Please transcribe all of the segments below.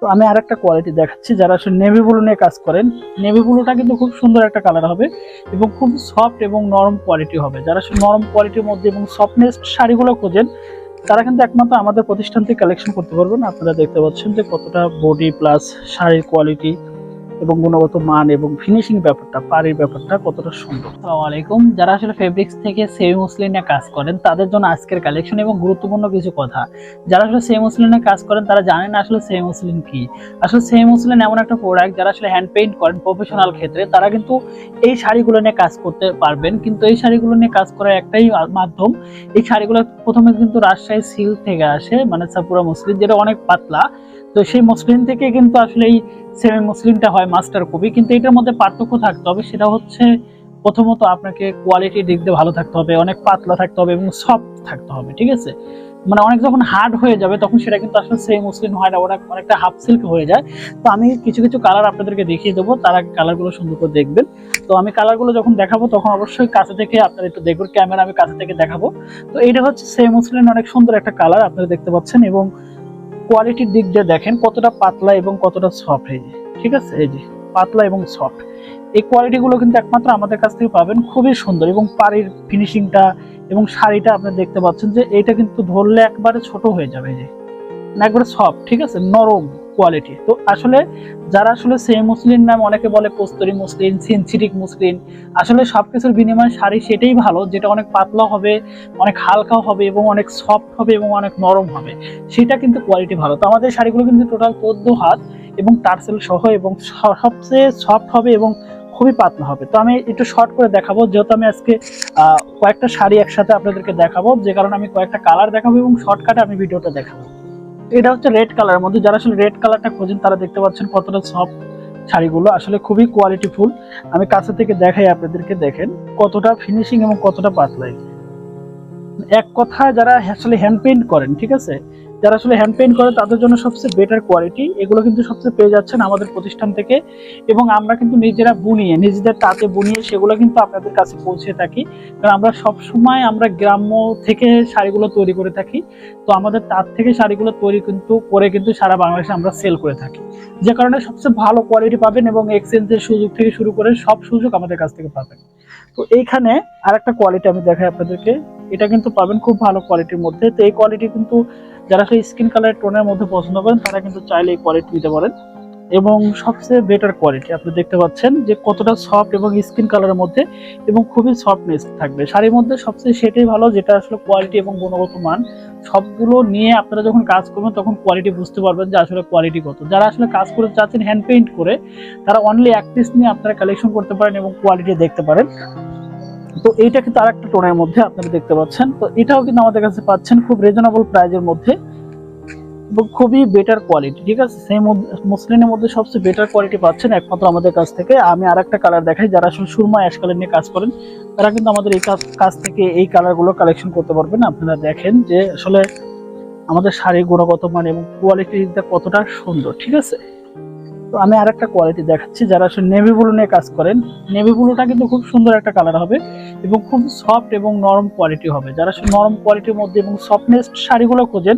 তো আমি আর একটা কোয়ালিটি দেখাচ্ছি, যারা আসলে নেভি ব্লু নিয়ে কাজ করেন নেভি ব্লুটা কিন্তু খুব সুন্দর একটা কালার হবে এবং খুব সফট এবং নরম কোয়ালিটি হবে। যারা আসলে নরম কোয়ালিটির মধ্যে এবং সফটনেস শাড়িগুলো খোঁজেন, তারা কিন্তু একমাত্র আমাদের প্রতিষ্ঠান থেকে কালেকশন করতে পারবেন। আপনারা দেখতে পাচ্ছেন যে কতটা বডি প্লাস শাড়ির কোয়ালিটি এবং গুণগত মান এবং ফিনিশিং ব্যাপারটা, পাড়ির ব্যাপারটা কতটা সুন্দর। আসসালামু আলাইকুম। যারা আসলে ফেব্রিক্স থেকে সেমি মুসলিনে কাজ করেন, তাদের জন্য আজকের কালেকশন এবং গুরুত্বপূর্ণ কিছু কথা। যারা আসলে সেমি মুসলিনে কাজ করেন, তারা জানেন আসলে সেমি মুসলিন কি। আসলে সেমি মুসলিন এমন একটা প্রোডাক্ট যারা আসলে হ্যান্ড পেইন্ট করেন প্রফেশনাল ক্ষেত্রে, তারা কিন্তু এই শাড়িগুলো নিয়ে কাজ করতে পারবেন। কিন্তু এই শাড়িগুলো নিয়ে কাজ করার একটাই মাধ্যম, এই শাড়িগুলো প্রথমে কিন্তু রাজশাহী সিল থেকে আসে মানে সাপুরা মুসলিন যেটা অনেক পাতলা। তো সেই মসলিন থেকে কিন্তু আসলে এই সেমি মুসলিমটা হয় মাস্টার কপি, কিন্তু এটার মধ্যে পার্থক্য থাকতে হবে, সেটা হচ্ছে প্রথমত আপনাকে কোয়ালিটির দিক দিয়ে ভালো থাকতে হবে, অনেক পাতলা থাকতে হবে এবং সফট থাকতে হবে, ঠিক আছে? মানে অনেক যখন হার্ড হয়ে যাবে, তখন সেটা কিন্তু আসলে সেম মুসলিম হয় না ওটা অনেকটা হাফ সিল্ক হয়ে যায়। তো আমি কিছু কিছু কালার আপনাদেরকে দেখিয়ে দেবো, তারা কালারগুলো সুন্দর করে দেখবেন। তো আমি কালারগুলো যখন দেখাবো, তখন অবশ্যই কাছে থেকে আপনারা একটু দেখবেন ক্যামেরা আমি কাছে থেকে দেখাবো। তো এটা হচ্ছে সেম মুসলিম অনেক সুন্দর একটা কালার আপনারা দেখতে পাচ্ছেন এবং কোয়ালিটির দিক দিয়ে দেখেন কতটা পাতলা এবং কতটা সফট এই যে। ঠিক আছে? এই যে, পাতলা এবং সফট এই কোয়ালিটিগুলো কিন্তু একমাত্র আমাদের কাছ থেকে পাবেন। খুবই সুন্দর এবং পাড়ির ফিনিশিংটা এবং শাড়িটা আপনি দেখতে পাচ্ছেন যে এটা কিন্তু ধরলে একবারে ছোট হয়ে যাবে যে। একবারে সফট ঠিক আছে? নরম। কোয়ালিটি তো আসলে যারা আসলে সেম মুসলিম নাম অনেকে বলে কস্তুরি মুসলিম, সিনথেটিক মুসলিম, আসলে সবকিছুর বিনিময়ে শাড়ি সেটাই ভালো, যেটা অনেক পাতলা হবে, অনেক হালকা হবে এবং অনেক সফট হবে এবং অনেক নরম হবে। সেটা কিন্তু কোয়ালিটি ভালো। তো আমাদের শাড়িগুলো কিন্তু টোটাল চোদ্দ হাত এবং টার্সেল সহ এবং সবচেয়ে সফট হবে এবং খুবই পাতলা হবে। তো আমি একটু শর্ট করে দেখাবো, যেহেতু আমি আজকে কয়েকটা শাড়ি একসাথে আপনাদেরকে দেখাবো, যে কারণে আমি কয়েকটা কালার দেখাবো এবং শর্টকাটে আমি ভিডিওটা দেখাবো। এটা হচ্ছে রেড কালারের মধ্যে, যারা আসলে রেড কালারটা খোঁজেন, তারা দেখতে পাচ্ছেন কতটা সফট শাড়িগুলো। আসলে খুবই কোয়ালিটি ফুল আমি কাছে থেকে দেখাই আপনাদেরকে, দেখেন কতটা ফিনিশিং এবং কতটা পাতলাই। এক কথা যারা আসলে হ্যান্ড পেইন্ট করেন, ঠিক আছে? যারা আসলে হ্যান্ড পেইন্ট করে, তাদের জন্য সবচেয়ে বেটার কোয়ালিটি এগুলো কিন্তু সবচেয়ে পেয়ে যাচ্ছেন আমাদের প্রতিষ্ঠান থেকে। এবং আমরা কিন্তু নিজেরা বুনিয়ে, নিজেদের তাতে বুনিয়ে সেগুলো কিন্তু আপনাদের কাছে পৌঁছে থাকি। কারণ আমরা সব সময় আমরা গ্রাম্য থেকে শাড়িগুলো তৈরি করে থাকি। তো আমাদের তার থেকে শাড়িগুলো তৈরি কিন্তু করে কিন্তু সারা বাংলাদেশে আমরা সেল করে থাকি। যে কারণে সবচেয়ে ভালো কোয়ালিটি পাবেন এবং এক্সচেঞ্জের সুযোগ থেকে শুরু করে সব সুযোগ আমাদের কাছ থেকে পাবেন। তো এইখানে আরেকটা কোয়ালিটি আমি দেখাই আপনাদেরকে। এটা কিন্তু পাবেন খুব ভালো কোয়ালিটির মধ্যে। তো এই কোয়ালিটি কিন্তু যারা সেই স্কিন কালার টোনের মধ্যে পছন্দ করেন, তারা কিন্তু চাইলে এই কোয়ালিটি নিতে পারেন। এবং সবচেয়ে বেটার কোয়ালিটি আপনি দেখতে পাচ্ছেন যে কতটা সফট এবং স্কিন কালারের মধ্যে এবং খুবই সফটনেস থাকবে। শাড়ির মধ্যে সবচেয়ে সেটাই ভালো, যেটা আসলে কোয়ালিটি এবং গুণগত মান সবগুলো নিয়ে আপনারা যখন কাজ করবেন, তখন কোয়ালিটি বুঝতে পারবেন যে আসলে কোয়ালিটি কত। যারা আসলে কাজ করতে চাচ্ছেন হ্যান্ড পেইন্ট করে, তারা অনলি এক পিস নিয়ে আপনারা কালেকশন করতে পারেন এবং কোয়ালিটি দেখতে পারেন। তো এইটা কিন্তু আরেকটা টোনের মধ্যে আপনারা দেখতে পাচ্ছেন। তো এটাও কিন্তু আমাদের কাছে পাচ্ছেন খুব রিজনেবল প্রাইজের মধ্যে এবং খুবই বেটার কোয়ালিটি ঠিক আছে? সেই মুসলিনের মধ্যে সবচেয়ে বেটার কোয়ালিটি পাচ্ছেন একমাত্র আমাদের কাছ থেকে। আমি আরেকটা কালার দেখাই, যারা আসলে সুরমা অ্যাশ কালার নিয়ে কাজ করেন, তারা কিন্তু আমাদের এই কাজ থেকে এই কালারগুলো কালেকশন করতে পারবেন। আপনারা দেখেন যে আসলে আমাদের শাড়ির গুণগত মান এবং কোয়ালিটিটা কতটা সুন্দর, ঠিক আছে? তো আমি আরেকটা কোয়ালিটি দেখাচ্ছি, যারা আসলে নেভি ব্লু নিয়ে কাজ করেন নেভি ব্লুটা কিন্তু খুব সুন্দর একটা কালার হবে এবং খুব সফট এবং নরম কোয়ালিটি হবে। যারা আসলে নরম কোয়ালিটির মধ্যে এবং সফটনেস শাড়িগুলো খোঁজেন,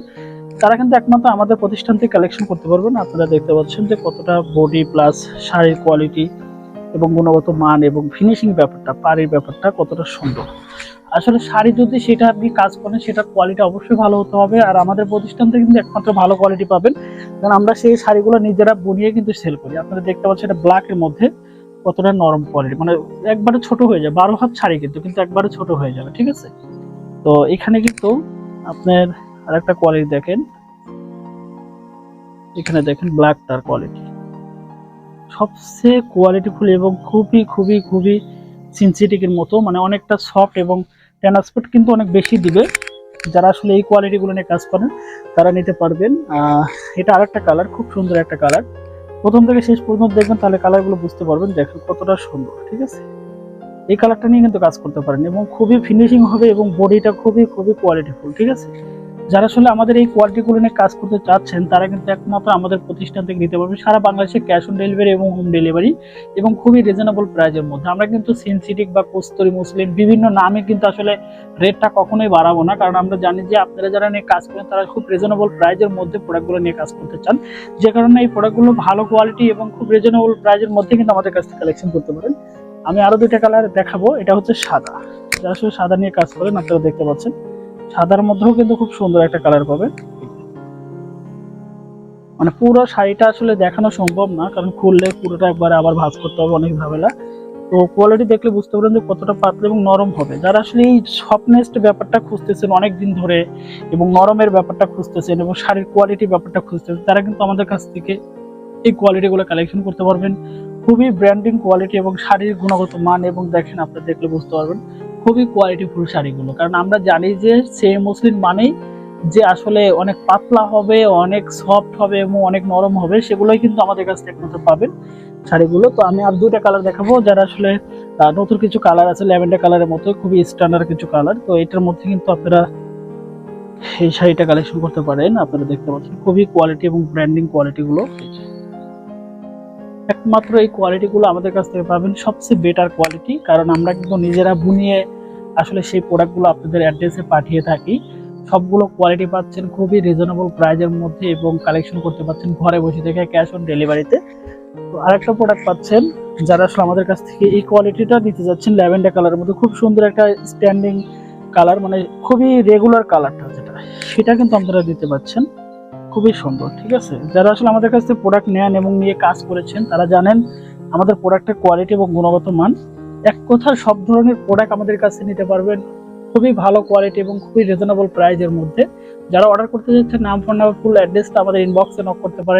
তারা কিন্তু একমাত্র আমাদের প্রতিষ্ঠান থেকে কালেকশন করতে পারবেন। আপনারা দেখতে পাচ্ছেন যে কতটা বডি প্লাস শাড়ির কোয়ালিটি এবং গুণগত মান এবং ফিনিশিং ব্যাপারটা, পাড়ির ব্যাপারটা কতটা সুন্দর। আসলে শাড়ি যদি সেটা আপনি কাজ করেন, সেটার কোয়ালিটি অবশ্যই ভালো হতে হবে। আর আমাদের প্রতিষ্ঠান থেকে কিন্তু একমাত্র ভালো কোয়ালিটি পাবেন। কারণ আমরা সেই শাড়িগুলো নিজেরা বুনিয়ে কিন্তু সেল করি। আপনারা দেখতে পাচ্ছেন এটা ব্ল্যাকের মধ্যে কতটা নরম কোয়ালিটি মানে একবারে ছোট হয়ে যায়। বারো হাত শাড়ি কিন্তু কিন্তু একবারে ছোট হয়ে যাবে, ঠিক আছে? তো এখানে কিন্তু আপনার আর একটা কোয়ালিটি দেখেন। এখানে দেখেন ব্ল্যাক তার কোয়ালিটি সবচেয়ে কোয়ালিটিফুল এবং খুবই খুবই খুবই সিনথেটিকের মতো। মানে অনেকটা সফট এবং ট্রান্সপোর্ট কিন্তু অনেক বেশি দিবে। যারা আসলে এই কোয়ালিটিগুলো নিয়ে কাজ করেন, তারা নিতে পারবেন। এটা আর একটা কালার খুব সুন্দর একটা কালার প্রথম থেকে শেষ পর্যন্ত দেখবেন, তাহলে কালারগুলো বুঝতে পারবেন দেখেন কতটা সুন্দর, ঠিক আছে? এই কালারটা নিয়ে কিন্তু কাজ করতে পারেন এবং খুবই ফিনিশিং হবে এবং বডিটা খুবই খুবই কোয়ালিটিফুল ঠিক আছে? যারা আসলে আমাদের এই কোয়ালিটিগুলো নিয়ে কাজ করতে চাচ্ছেন, তারা কিন্তু একমাত্র আমাদের প্রতিষ্ঠান থেকে নিতে পারবে। সারা বাংলাদেশে ক্যাশ অন ডেলিভারি এবং হোম ডেলিভারি এবং খুবই রিজনেবল প্রাইজের মধ্যে। আমরা কিন্তু সিনসিটিক বা কস্তরি মুসলিম বিভিন্ন নামে কিন্তু আসলে রেটটা কখনোই বাড়াবো না। কারণ আমরা জানি যে আপনারা যারা নিয়ে কাজ করেন, তারা খুব রিজনেবল প্রাইজের মধ্যে প্রোডাক্টগুলো নিয়ে কাজ করতে চান। যে কারণে এই প্রোডাক্টগুলো ভালো কোয়ালিটি এবং খুব রিজনেবল প্রাইজের মধ্যে কিন্তু আমাদের কাছ থেকে কালেকশন করতে পারেন। আমি আরও দুইটা কালার দেখাবো। এটা হচ্ছে সাদা। যারা আসলে সাদা নিয়ে কাজ করেন, আপনারা দেখতে পাচ্ছেন। সাদার মধ্যেও কিন্তু খুব সুন্দর একটা কালার পাবেন মানে পুরো শাড়িটা আসলে দেখানো সম্ভব না, কারণ খুললে পুরোটা একবার আবার ভাঁজ করতে হবে, অনেক ঝামেলা। তো কোয়ালিটি দেখলে বুঝতে পারেন যে কতটা পাতলা এবং নরম হবে। যারা আসলে এই সফটনেসড ব্যাপারটা খুঁজতেছেন অনেক দিন ধরে এবং নরমের ব্যাপারটা খুঁজতেছেন এবং শাড়ির কোয়ালিটি ব্যাপারটা খুঁজতেছেন, তারা কিন্তু আমাদের কাছ থেকে এই কোয়ালিটিগুলো কালেকশন করতে পারবেন। খুবই ব্র্যান্ডিং কোয়ালিটি এবং শাড়ির গুণগত মান এবং দেখেন আপনারা দেখলে বুঝতে পারবেন। খুবই কোয়ালিটিফুল শাড়িগুলো। কারণ আমরা জানি যে সে মুসলিম মানেই যে আসলে অনেক পাতলা হবে, অনেক সফট হবে এবং অনেক নরম হবে, সেগুলোই কিন্তু আমাদের কাছ একমাত্র পাবেন শাড়িগুলো। তো আমি আর দুইটা কালার দেখাবো, যারা আসলে নতুন কিছু কালার আছে ল্যাভেন্ডার কালারের মতো, খুবই স্ট্যান্ডার্ড কিছু কালার তো এটার মধ্যে কিন্তু আপনারা এই শাড়িটা কালেকশন করতে পারেন, আপনারা দেখতে পাচ্ছেন। খুবই কোয়ালিটি এবং ব্র্যান্ডিং কোয়ালিটি গুলো। একমাত্র এই কোয়ালিটি গুলো আমাদের কাছ থেকে পাবেন, সবচেয়ে বেটার কোয়ালিটি কারণ আমরা কিন্তু নিজেরা বুনিয়ে আসলে সেই প্রোডাক্টগুলো আপনাদের অ্যাড্রেসে পাঠিয়ে থাকি। সবগুলো কোয়ালিটি পাচ্ছেন খুবই রিজনেবল প্রাইজের মধ্যে এবং কালেকশন করতে পাচ্ছেন ঘরে বসে থেকে ক্যাশ অন ডেলিভারিতে তো। আরেকটা প্রোডাক্ট পাচ্ছেন, যারা আসলে আমাদের কাছ থেকে এই কোয়ালিটিটা নিতে যাচ্ছেন ল্যাভেন্ডার কালারের মধ্যে খুব সুন্দর একটা স্ট্যান্ডিং কালার মানে খুবই রেগুলার কালারটা যেটা, সেটা কিন্তু আপনারা দিতে পাচ্ছেন। খুবই সুন্দর, ঠিক আছে? যারা আসলে আমাদের কাছ থেকে প্রোডাক্ট নেন এবং নিয়ে কাজ করেছেন, তারা জানেন আমাদের প্রোডাক্টের কোয়ালিটি এবং গুণগত মান। এক কথার সব ধরনের প্রোডাক্ট আমাদের কাছে নিতে পারবেন খুবই ভালো কোয়ালিটি এবং খুবই রিজনেবল প্রাইজের মধ্যে। যারা অর্ডার করতে যাচ্ছেন নাম ফোন নাম্বার ফুল অ্যাড্রেসটা আমাদের ইনবক্সে নক করতে পারেন।